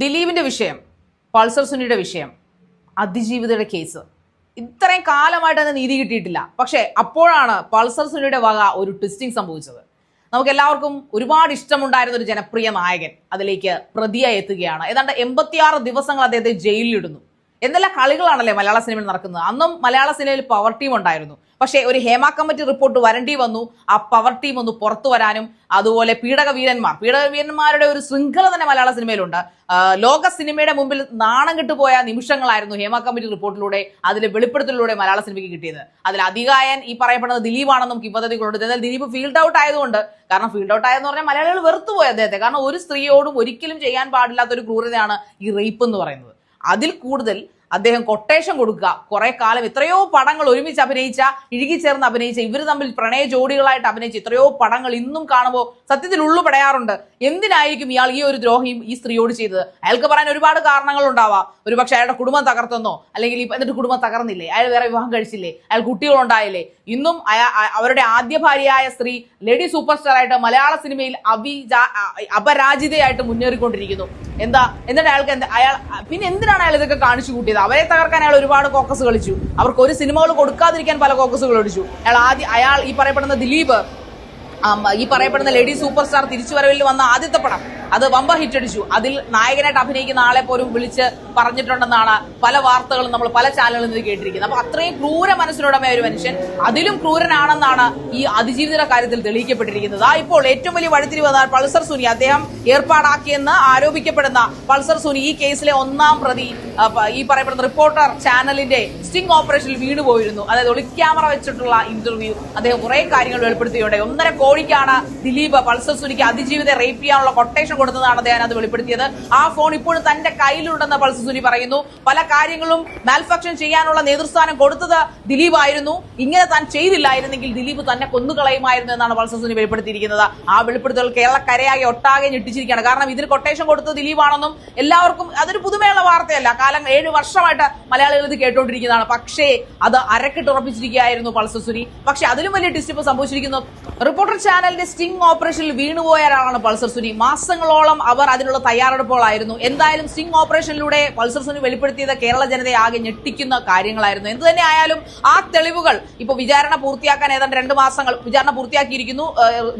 ദിലീപിന്റെ വിഷയം പൾസർ സുനിയുടെ വിഷയം അതിജീവിതയുടെ കേസ്. ഇത്രയും കാലമായിട്ട് അതിന് നീതി കിട്ടിയിട്ടില്ല. പക്ഷേ അപ്പോഴാണ് പൾസർ സുനിയുടെ വക ഒരു ട്വിസ്റ്റിംഗ് സംഭവിച്ചത്. നമുക്ക് എല്ലാവർക്കും ഒരുപാട് ഇഷ്ടമുണ്ടായിരുന്ന ഒരു ജനപ്രിയ നായകൻ അതിലേക്ക് പ്രതിയായി എത്തുകയാണ്. ഏതാണ്ട് എൺപത്തിയാറ് ദിവസങ്ങൾ അദ്ദേഹത്തെ ജയിലിലിടുന്നു. എന്തെല്ലാം കളികളാണല്ലേ മലയാള സിനിമയിൽ നടക്കുന്നത്? അന്നും മലയാള സിനിമയിൽ പവർ ടീം ഉണ്ടായിരുന്നു. പക്ഷേ ഒരു ഹേമ കമ്മിറ്റി റിപ്പോർട്ട് വരേണ്ടി വന്നു. ആ പവർ ടീം ഒന്ന് പുറത്തു വരാനും അതുപോലെ പീഡക വീരന്മാർ പീഡക വീരന്മാരുടെ ഒരു ശൃംഖല തന്നെ മലയാള സിനിമയിലുണ്ട്. ലോക സിനിമയുടെ മുമ്പിൽ നാണം കിട്ടുപോയ നിമിഷങ്ങളായിരുന്നു ഹേമ കമ്മിറ്റി റിപ്പോർട്ടിലൂടെ അതിലെ വെളിപ്പെടുത്തലിലൂടെ മലയാള സിനിമയ്ക്ക് കിട്ടിയത്. അതിൽ അധികായൻ ഈ പറയപ്പെടുന്നത് ദിലീപാണെന്നും കിംവദതികളുണ്ട് എന്നാൽ ദിലീപ് ഫീൽഡ് ഔട്ട് ആയതുകൊണ്ട് കാരണം ഫീൽഡ് ഔട്ട് ആയെന്ന് പറഞ്ഞാൽ മലയാളികൾ വെറുത്തുപോയി അദ്ദേഹത്തെ. കാരണം ഒരു സ്ത്രീയോടും ഒരിക്കലും ചെയ്യാൻ പാടില്ലാത്ത ഒരു ക്രൂരതയാണ് ഈ റേപ്പ് എന്ന് പറയുന്നത്. അതിൽ കൂടുതൽ അദ്ദേഹം കൊട്ടേഷൻ കൊടുക്കുക. കുറെ കാലം എത്രയോ പടങ്ങൾ ഒരുമിച്ച് അഭിനയിച്ച ഇഴുകിച്ചേർന്ന് അഭിനയിച്ച ഇവർ തമ്മിൽ പ്രണയ ജോഡികളായിട്ട് അഭിനയിച്ച എത്രയോ പടങ്ങൾ ഇന്നും കാണുമ്പോൾ സത്യത്തിൽ ഉള്ളു പടയാറുണ്ട് എന്തിനായിരിക്കും ഇയാൾ ഈ ഒരു ദ്രോഹിയും ഈ സ്ത്രീയോട് ചെയ്തത്? അയാൾക്ക് പറയാൻ ഒരുപാട് കാരണങ്ങൾ ഉണ്ടാവാം. ഒരുപക്ഷെ അയാളുടെ കുടുംബം തകർത്തെന്നോ അല്ലെങ്കിൽ ഇപ്പൊ എന്നിട്ട് കുടുംബം തകർന്നില്ലേ? അയാൾ വേറെ വിവാഹം കഴിച്ചില്ലേ? അയാൾ കുട്ടികളുണ്ടായില്ലേ? ഇന്നും അവരുടെ ആദ്യ ഭാര്യയായ സ്ത്രീ ലേഡി സൂപ്പർ സ്റ്റാർ ആയിട്ട് മലയാള സിനിമയിൽ അഭിജാ അ- അപരാജിതയായിട്ട് മുന്നേറിക്കൊണ്ടിരിക്കുന്നു. എന്താ? എന്നിട്ട് അയാൾക്ക് എന്താ? അയാൾ പിന്നെ എന്തിനാണ് അയാൾ ഇതൊക്കെ കാണിച്ചു കൂട്ടിയത്? അവരെ തകർക്കാൻ അയാൾ ഒരുപാട് കോക്കസ് കളിച്ചു. അവർക്ക് ഒരു സിനിമകൾ കൊടുക്കാതിരിക്കാൻ പല കോക്കസുകൾ അടിച്ചു. അയാൾ ആദ്യം അയാൾ ഈ പറയപ്പെടുന്ന ദിലീപ് ഈ പറയപ്പെടുന്ന ലേഡി സൂപ്പർ സ്റ്റാർ തിരിച്ചുവരവിൽ വന്ന ആദ്യത്തെ പടം. അത് വമ്പ ഹിറ്റ് അടിച്ചു. അതിൽ നായകനായിട്ട് അഭിനയിക്കുന്ന ആളെ പോലും വിളിച്ച് പറഞ്ഞിട്ടുണ്ടെന്നാണ് പല വാർത്തകളും നമ്മൾ പല ചാനലുകളിൽ നിന്ന് കേട്ടിരിക്കുന്നത്. അപ്പൊ അത്രയും ക്രൂര മനസ്സിനുടമ ഒരു മനുഷ്യൻ അതിലും ക്രൂരനാണെന്നാണ് ഈ അതിജീവിതയുടെ കാര്യത്തിൽ തെളിയിക്കപ്പെട്ടിരിക്കുന്നത്. ആ ഇപ്പോൾ ഏറ്റവും വലിയ വഴിത്തിരിവ് എന്നാൽ പൾസർ സുനി. അദ്ദേഹം ഏർപ്പാടാക്കിയെന്ന് ആരോപിക്കപ്പെടുന്ന പൾസർ സുനി ഈ കേസിലെ ഒന്നാം പ്രതി ഈ പറയപ്പെടുന്ന റിപ്പോർട്ടർ ചാനലിന്റെ സ്റ്റിംഗ് ഓപ്പറേഷനിൽ വീണുപോയിരുന്നു. അതായത് ഒളിക്യാമറ വെച്ചിട്ടുള്ള ഇന്റർവ്യൂ അദ്ദേഹം കുറെ കാര്യങ്ങൾ വെളിപ്പെടുത്തിയുണ്ടായി ഒന്നര കോടിക്കാണ് ദിലീപ് പൾസർ സുനിക്ക് അതിജീവിത റേപ്പ് ചെയ്യാനുള്ള കൊട്ടേഷൻ കൊടുത്തതാണ് അദ്ദേഹം അത് വെളിപ്പെടുത്തിയത്. ആ ഫോൺ ഇപ്പോഴും തന്റെ കയ്യിലുണ്ടെന്ന് പൾസർ സുനി പറയുന്നു. പല കാര്യങ്ങളും മാൽഫക്ഷൻ ചെയ്യാനുള്ള നേതൃസ്ഥാനം കൊടുത്തത് ദിലീപ് ആയിരുന്നു ഇങ്ങനെ താൻ ചെയ്തില്ലായിരുന്നെങ്കിൽ ദിലീപ് തന്നെ കൊന്നുകളയുമായിരുന്നു എന്നാണ് പൾസർ സുനി വെളിപ്പെടുത്തിയിരിക്കുന്നത്. ആ വെളിപ്പെടുത്തൽ കേരളക്കരയാകെ ഒട്ടാകെ ഞെട്ടിച്ചിരിക്കുകയാണ്. കാരണം ഇതിന് കൊട്ടേഷൻ കൊടുത്തത് ദിലീപാണെന്നും എല്ലാവർക്കും അതൊരു പുതുമയുള്ള വാർത്തയല്ല. കാലം ഏഴ് വർഷമായിട്ട് മലയാളികൾ ഇത് കേട്ടോണ്ടിരിക്കുന്നതാണ്. പക്ഷേ അത് അരക്കിട്ടുറപ്പിച്ചിരിക്കുകയായിരുന്നു പൾസർ സുനി. പക്ഷേ അതിലും വലിയ ടിസ്റ്റ് ഇപ്പോൾ സംഭവിച്ചിരിക്കുന്നു. റിപ്പോർട്ടർ ചാനലിന്റെ സ്റ്റിംഗ് ഓപ്പറേഷനിൽ വീണുപോയ ഒരാളാണ് പൾസർ സുനി. മാസങ്ങളോളം അവർ അതിനുള്ള തയ്യാറെടുപ്പുകളായിരുന്നു. എന്തായാലും സ്റ്റിംഗ് ഓപ്പറേഷനിലൂടെ പൾസർ സുനി വെളിപ്പെടുത്തിയത് കേരള ജനതയെ ആകെ ഞെട്ടിക്കുന്ന കാര്യങ്ങളായിരുന്നു. എന്ത് തന്നെ ആയാലും ആ തെളിവുകൾ ഇപ്പൊ വിചാരണ പൂർത്തിയാക്കാൻ ഏതാണ്ട് രണ്ട് മാസങ്ങൾ വിചാരണ പൂർത്തിയാക്കിയിരിക്കുന്നു.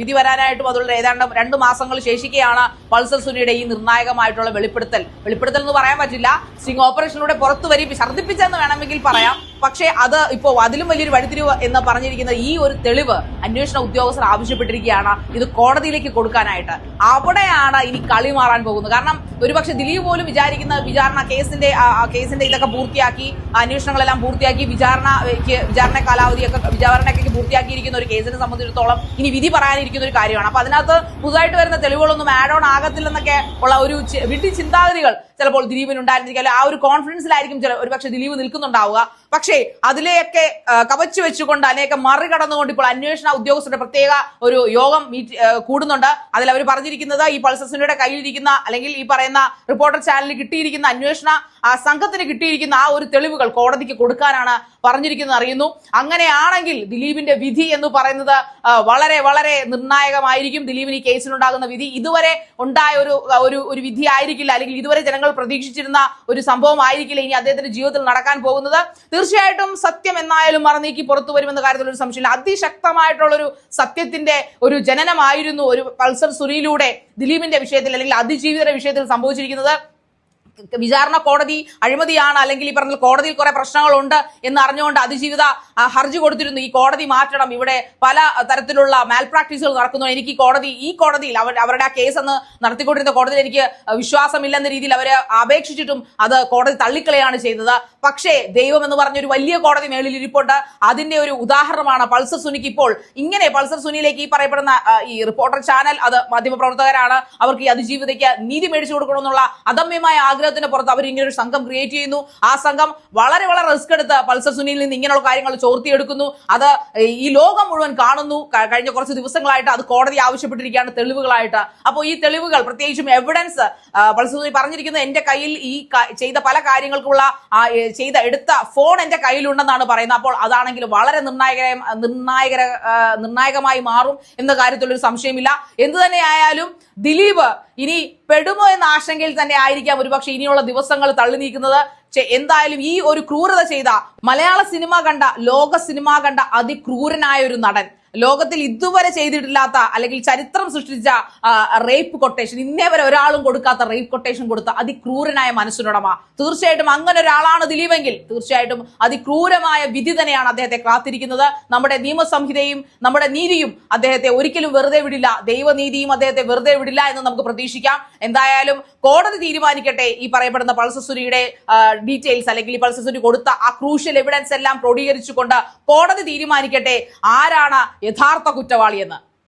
വിധി വരാനായിട്ടും അതുള്ള ഏതാണ്ട് രണ്ട് മാസങ്ങൾ ശേഷിക്കെയാണ് പൾസർ സുനിയുടെ ഈ നിർണായകമായിട്ടുള്ള വെളിപ്പെടുത്തൽ. വെളിപ്പെടുത്തൽ എന്ന് പറയാൻ പറ്റില്ല. സ്റ്റിംഗ് ഓപ്പറേഷനിലൂടെ പുറത്തു വരി ഛർദ്ദിപ്പിച്ചെന്ന് വേണമെങ്കിൽ പറയാം. പക്ഷേ അത് ഇപ്പോ അതിലും വലിയൊരു വഴിത്തിരിവ് എന്ന് പറഞ്ഞിരിക്കുന്ന ഈ ഒരു തെളിവ് അന്വേഷണ ഉദ്യോഗസ്ഥർ ആവശ്യപ്പെട്ടിരിക്കുകയാണ്. ഇത് കോടതിയിലേക്ക് കൊടുക്കാനായിട്ട്. അവിടെയാണ് ഇനി കളി മാറാൻ പോകുന്നത്. കാരണം ഒരുപക്ഷെ ദിലീപ് പോലും വിചാരിക്കുന്ന വിചാരണ കേസിന്റെ കേസിന്റെ ഇതൊക്കെ പൂർത്തിയാക്കി അന്വേഷണങ്ങളെല്ലാം പൂർത്തിയാക്കി വിചാരണ വിചാരണ കാലാവധിയൊക്കെ വിചാരണയ്ക്കൊക്കെ പൂർത്തിയാക്കിയിരിക്കുന്ന ഒരു കേസിനെ സംബന്ധിച്ചിടത്തോളം ഇനി വിധി പറയാനിരിക്കുന്ന ഒരു കാര്യമാണ്. അപ്പൊ അതിനകത്ത് പുതുതായിട്ട് വരുന്ന തെളിവുകളൊന്നും ആഡ് ഓൺ ആകത്തില്ലെന്നൊക്കെ ഉള്ള ഒരു വിഡ്ഢി ചിന്താഗതികൾ ചിലപ്പോൾ ദിലീപിന് ഉണ്ടായിരുന്നിരിക്കും അല്ലെങ്കിൽ ആ ഒരു കോൺഫിഡൻസിലായിരിക്കും ചില ഒരുപക്ഷെ ദിലീപ് നിൽക്കുന്നുണ്ടാവുക. പക്ഷേ അതിലെയൊക്കെ കവച്ചു വെച്ചുകൊണ്ട് അതിനെയൊക്കെ മറികടന്നുകൊണ്ട് ഇപ്പോൾ അന്വേഷണ ഉദ്യോഗസ്ഥരുടെ പ്രത്യേക ഒരു യോഗം കൂടുന്നുണ്ട്. അതിൽ അവർ പറഞ്ഞിരിക്കുന്നത് ഈ പൾസസിനുടെ കയ്യിലിരിക്കുന്ന അല്ലെങ്കിൽ ഈ പറയുന്ന റിപ്പോർട്ടർ ചാനലിൽ കിട്ടിയിരിക്കുന്ന അന്വേഷണ സംഘത്തിന് കിട്ടിയിരിക്കുന്ന ആ ഒരു തെളിവുകൾ കോടതിക്ക് കൊടുക്കാനാണ് പറഞ്ഞിരിക്കുന്നത് അറിയുന്നു. അങ്ങനെയാണെങ്കിൽ ദിലീപിന്റെ വിധി എന്ന് പറയുന്നത് വളരെ വളരെ നിർണായകമായിരിക്കും. ദിലീപിന് ഈ കേസിലുണ്ടാകുന്ന വിധി. ഇതുവരെ ഉണ്ടായ ഒരു ഒരു വിധി ആയിരിക്കില്ല. അല്ലെങ്കിൽ ഇതുവരെ ജനങ്ങൾ പ്രതീക്ഷിച്ചിരുന്ന ഒരു സംഭവം ആയിരിക്കില്ല ഇനി അദ്ദേഹത്തിന്റെ ജീവിതത്തിൽ നടക്കാൻ പോകുന്നത്. തീർച്ചയായിട്ടും സത്യം എന്നായാലും മറന്നീക്കി പുറത്തു വരുമെന്ന കാര്യത്തിൽ ഒരു സംശയമില്ല. അതിശക്തമായിട്ടുള്ള ഒരു സത്യത്തിന്റെ ഒരു ജനനമായിരുന്നു ഒരു പൾസർ സുനിയിലൂടെ ദിലീപിന്റെ വിഷയത്തിൽ അല്ലെങ്കിൽ അതിജീവിതരുടെ വിഷയത്തിൽ സംഭവിച്ചിരിക്കുന്നത്. വിചാരണ കോടതി അഴിമതിയാണ് അല്ലെങ്കിൽ ഈ പറഞ്ഞ കോടതിയിൽ കുറെ പ്രശ്നങ്ങളുണ്ട് എന്ന് അറിഞ്ഞുകൊണ്ട് അതിജീവിത ഹർജി കൊടുത്തിരുന്നു. ഈ കോടതി മാറ്റണം. ഇവിടെ പല തരത്തിലുള്ള മാൽ പ്രാക്ടീസുകൾ നടക്കുന്നു. എനിക്ക് ഈ കോടതി ഈ കോടതിയിൽ അവർ അവരുടെ ആ കേസ് അന്ന് നടത്തിക്കൊണ്ടിരുന്ന കോടതിയിൽ എനിക്ക് വിശ്വാസമില്ലെന്ന രീതിയിൽ അവരെ അപേക്ഷിച്ചിട്ടും അത് കോടതി തള്ളിക്കളയാണ് ചെയ്തത്. പക്ഷേ ദൈവം എന്ന് പറഞ്ഞ ഒരു വലിയ കോടതി മേളിൽ ഇരിപ്പുണ്ട്. അതിന്റെ ഒരു ഉദാഹരണമാണ് പൾസർ സുനിക്ക് ഇപ്പോൾ. ഇങ്ങനെ പൾസർ സുനിയിലേക്ക് ഈ പറയപ്പെടുന്ന ഈ റിപ്പോർട്ടർ ചാനൽ അത് മാധ്യമപ്രവർത്തകരാണ്. അവർക്ക് ഈ അതിജീവിതയ്ക്ക് നീതി മേടിച്ചു കൊടുക്കണമെന്നുള്ള അദമ്യമായ ആഗ്രഹത്തിന് പുറത്ത് അവർ ഇങ്ങനെ ഒരു സംഘം ക്രിയേറ്റ് ചെയ്യുന്നു. ആ സംഘം വളരെ വളരെ റിസ്ക് എടുത്ത് പൾസർ സുനിയിൽ നിന്ന് ഇങ്ങനെയുള്ള കാര്യങ്ങൾ ചോർത്തിയെടുക്കുന്നു. അത് ഈ ലോകം മുഴുവൻ കാണുന്നു. കഴിഞ്ഞ കുറച്ച് ദിവസങ്ങളായിട്ട് അത് കോടതി ആവശ്യപ്പെട്ടിരിക്കുകയാണ് തെളിവുകളായിട്ട്. അപ്പോൾ ഈ തെളിവുകൾ പ്രത്യേകിച്ചും എവിഡൻസ് പൾസർ സുനി പറഞ്ഞിരിക്കുന്നത് എന്റെ കയ്യിൽ ഈ ചെയ്ത പല കാര്യങ്ങൾക്കുള്ള ചെയ്ത എടുത്ത ഫോൺ എന്റെ കയ്യിലുണ്ടെന്നാണ് പറയുന്നത്. അപ്പോൾ അതാണെങ്കിൽ വളരെ നിർണായക നിർണായക നിർണായകമായി മാറും എന്ന കാര്യത്തിലൊരു സംശയമില്ല. എന്തു തന്നെയായാലും ദിലീപ് ഇനി പെടുമോ എന്ന ആശങ്കയിൽ തന്നെ ആയിരിക്കാം ഒരുപക്ഷെ ഇനിയുള്ള ദിവസങ്ങൾ തള്ളി നീക്കുന്നത്. എന്തായാലും ഈ ഒരു ക്രൂരത ചെയ്ത മലയാള സിനിമ കണ്ട ലോക സിനിമ കണ്ട അതിക്രൂരനായ ഒരു നടൻ. ലോകത്തിൽ ഇതുവരെ ചെയ്തിട്ടില്ലാത്ത അല്ലെങ്കിൽ ചരിത്രം സൃഷ്ടിച്ച റേപ്പ് കൊട്ടേഷൻ ഇന്നേ വരെ ഒരാളും കൊടുക്കാത്ത റേപ്പ് കൊട്ടേഷൻ കൊടുത്ത അതിക്രൂരനായ മനസ്സിനുടമ തീർച്ചയായിട്ടും അങ്ങനെ ഒരാളാണ് ദിലീപെങ്കിൽ തീർച്ചയായിട്ടും അതിക്രൂരമായ വിധി തന്നെയാണ് അദ്ദേഹത്തെ കാത്തിരിക്കുന്നത്. നമ്മുടെ നിയമസംഹിതയും നമ്മുടെ നീതിയും അദ്ദേഹത്തെ ഒരിക്കലും വെറുതെ വിടില്ല. ദൈവനീതിയും അദ്ദേഹത്തെ വെറുതെ വിടില്ല എന്ന് നമുക്ക് പ്രതീക്ഷിക്കാം. എന്തായാലും കോടതി തീരുമാനിക്കട്ടെ ഈ പറയപ്പെടുന്ന പൾസസുരിയുടെ ഡീറ്റെയിൽസ് അല്ലെങ്കിൽ ഈ സുനി കൊടുത്ത ആ ക്രൂഷ്യൽ എവിഡൻസ് എല്ലാം ക്രോഡീകരിച്ചുകൊണ്ട് കോടതി തീരുമാനിക്കട്ടെ? ആരാണ് യഥാർത്ഥ കുറ്റവാളിയെന്ന്?